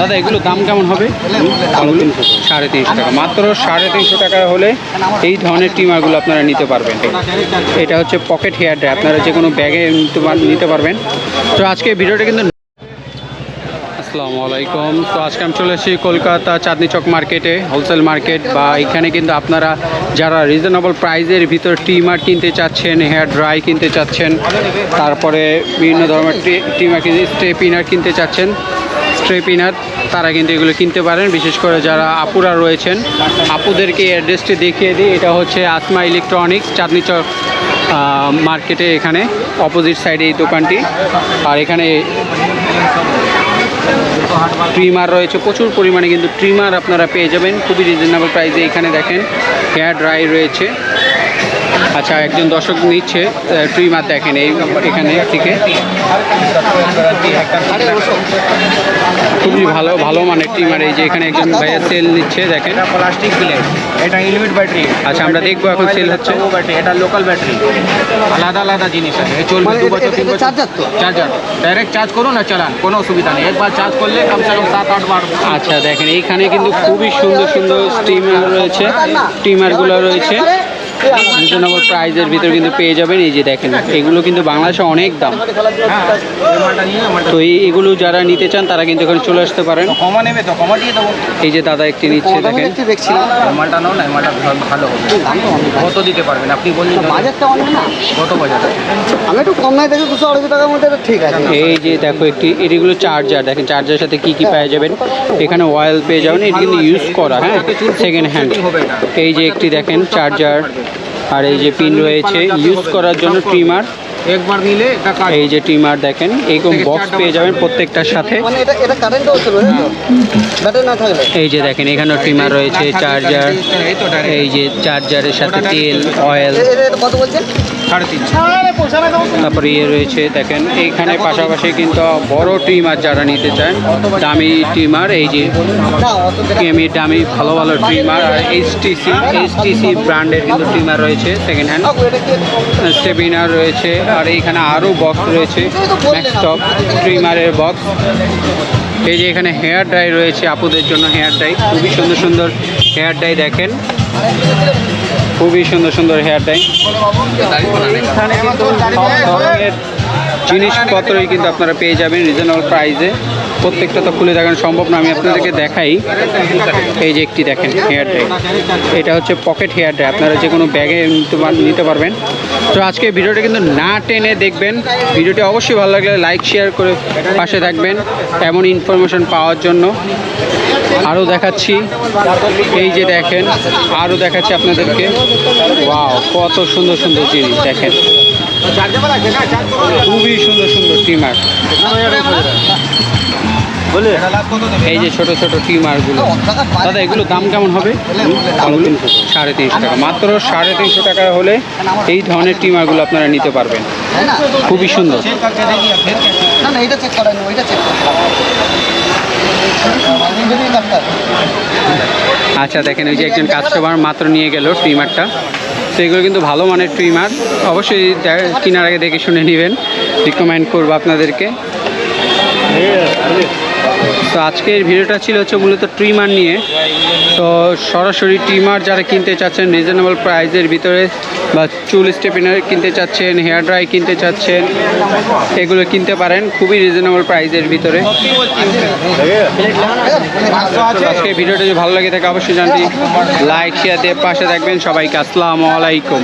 দাদা, এগুলো দাম কেমন হবে? সাড়ে তিনশো টাকা। মাত্র সাড়ে তিনশো টাকা হলে এই ধরনের টিমারগুলো আপনারা নিতে পারবেন। এটা হচ্ছে পকেট হেয়ার ড্রাই, আপনারা যে কোনো ব্যাগে নিতে পারবেন। তো আজকে ভিডিওটা কিন্তু আসসালামু আলাইকুম। তো আজকে আমি চলে এসেছি কলকাতা চাঁদনি চক মার্কেটে, হোলসেল মার্কেট, বা এখানে কিন্তু আপনারা যারা রিজনেবল প্রাইজের ভিতর টিমার কিনতে চাচ্ছেন, হেয়ার ড্রাই কিনতে চাচ্ছেন, তারপরে বিভিন্ন ধরনের টিমার স্ট্রেপ ইনার কিনতে চাচ্ছেন স্ট্রেপ ইনার তারা কিন্তু এগুলো কিনতে পারেন। বিশেষ করে যারা আপুরা রয়েছেন, আপুদেরকে অ্যাড্রেসটি দেখিয়ে দিই। এটা হচ্ছে আসমা ইলেকট্রনিক্স, চাঁদনি চক মার্কেটে এখানে অপোজিট সাইডে এই দোকানটি। আর এখানে ট্রিমার রয়েছে। প্রচুর পরিমাণে কিন্তু ট্রিমার আপনারা পেয়ে যাবেন। খুবই রিজনেবল প্রাইসে এখানে দেখেন। হেয়ার ড্রাই রয়েছে। আচ্ছা একজন দর্শক নিচ্ছে ট্রিমার দেখেন এই এখানে থেকে। খুবই ভালো ভালো মানের ট্রিমার এই যে এখানে একজন ভাইয়া সেল নিচ্ছে দেখেন। প্লাস্টিক প্লেট এটা ইলিমিট ব্যাটারি আচ্ছা, আমরা দেখব এখন সেল হচ্ছে। ব্যাটারি এটা লোকাল ব্যাটারি আলাদা আলাদা জিনিস আছে। এই চলবে দু বছর তিন বছর। চার্জার তো? চার্জার ডাইরেক্ট চার্জ করুন আর চালান কোনো অসুবিধা নেই। একবার চার্জ করলে কমসে কম সাত আট বার। আচ্ছা দেখেন এইখানে কিন্তু খুবই সুন্দর সুন্দর স্টিমার রয়েছে। স্টিমারগুলো রয়েছে। রিজনেবল প্রাইজের ভিতর কিন্তু পেয়ে যাবেন। এই যে দেখেন এগুলো কিন্তু বাংলাদেশে অনেক দাম। তো এই এগুলো যারা নিতে চান তারা কিন্তু এখানে চলে আসতে পারেন। কমা নেবে তো কমা দিয়ে দেবো এই যে দাদা একটি নিচ্ছে দেখেন। মালটা নাও না মালটা ভালো- ভালো হবে। দাম তো অনেক কত দিতে পারবেন? আপনি বলুন বাজারটা অনেক না? কত বাজার আমি একটু কম নাই দেখে দুশো আড়াইশো টাকার মধ্যে ঠিক আছে। এই যে দেখো একটি এটিগুলো চার্জার দেখেন চার্জারের সাথে কি কি পেয়ে যাবেন? এখানে অয়েল পেয়ে যাবেন এটি কিন্তু ইউজ করা হ্যাঁ সেকেন্ড হ্যান্ড এই যে একটি দেখেন চার্জার আর এই যে পিন রয়েছে ইউজ করার জন্য ট্রিমার একবার নিলে এটা এই যে ট্রিমার দেখেন এইরকম বক্স পেয়ে যাবেন প্রত্যেকটার সাথে। মানে এটা এটা কারেন্টও চলবে ব্যাটারি না থাকলে। এই যে দেখেন এখানেও ট্রিমার রয়েছে চার্জার এই যে চার্জারের সাথে তেল অয়েল কত বলছেন? সাড়ে তিনশো। তারপরে ইয়ে রয়েছে দেখেন এইখানে পাশাপাশি কিন্তু বড় ট্রিমার যারা নিতে চান দামি ট্রিমার এই যে কেমি দামি ভালো ভালো ট্রিমার আর এইচটিসি এইচটিসি ব্র্যান্ডের কিন্তু ট্রিমার রয়েছে সেকেন্ড হ্যান্ড স্টেবিনার রয়েছে আর এইখানে আরও বক্স রয়েছে ম্যাক্সটপ ট্রিমারের বক্স এই যে এখানে হেয়ার ড্রাই রয়েছে আপুদের জন্য হেয়ার ড্রাই খুবই সুন্দর সুন্দর হেয়ার ড্রাই দেখেন। খুবই সুন্দর সুন্দর হেয়ার ধরনের জিনিসপত্রই কিন্তু আপনারা পেয়ে যাবেন রিজনেবল প্রাইসে প্রত্যেকটা তো খুলে দেখানো সম্ভব না, আমি আপনাদেরকে দেখাই। এই যে একটি দেখেন হেয়ার ড্রাই এটা হচ্ছে পকেট হেয়ার ড্রাই আপনারা যে কোনো ব্যাগে নিতে পারবেন। তো আজকে ভিডিওটা কিন্তু না টেনে দেখবেন। ভিডিওটি অবশ্যই ভালো লাগলে লাইক শেয়ার করে পাশে থাকবেন। এমন ইনফরমেশন পাওয়ার জন্য। আরও দেখাচ্ছি। এই যে দেখেন আরও দেখাচ্ছি আপনাদেরকে। ওয়াও কত সুন্দর সুন্দর জিনিস দেখেন। খুবই সুন্দর সুন্দর টিমার। এই যে ছোট ছোট টিমারগুলো দাদা এগুলো দাম কেমন হবে? সাড়ে তিনশো টাকা। মাত্র সাড়ে তিনশো টাকা হলে এই ধরনের টিমারগুলো আপনারা নিতে পারবেন। খুবই সুন্দর। আচ্ছা দেখেন ওই যে একজন কাস্টমার মাত্র নিয়ে গেল ট্রিমারটা তো এগুলো কিন্তু ভালো মানের ট্রিমার অবশ্যই কেনার আগে দেখে শুনে নেবেন। রিকমেন্ড করব আপনাদেরকে। তো আজকের ভিডিওটা ছিল হচ্ছে মূলত ট্রিমার নিয়ে। তো সরাসরি ট্রিমার যারা কিনতে চাচ্ছেন রিজনেবল প্রাইসের ভিতরে বা চুল স্টেপিনার কিনতে চাচ্ছেন হেয়ার ড্রাই কিনতে চাচ্ছেন এগুলো কিনতে পারেন খুবই রিজনেবল প্রাইসের ভিতরে। আজকে ভিডিওটা যদি ভালো লাগে থাকে অবশ্যই জানতে লাইক শেয়ার দিয়ে পাশে থাকবেন। সবাইকে আসসালামু আলাইকুম।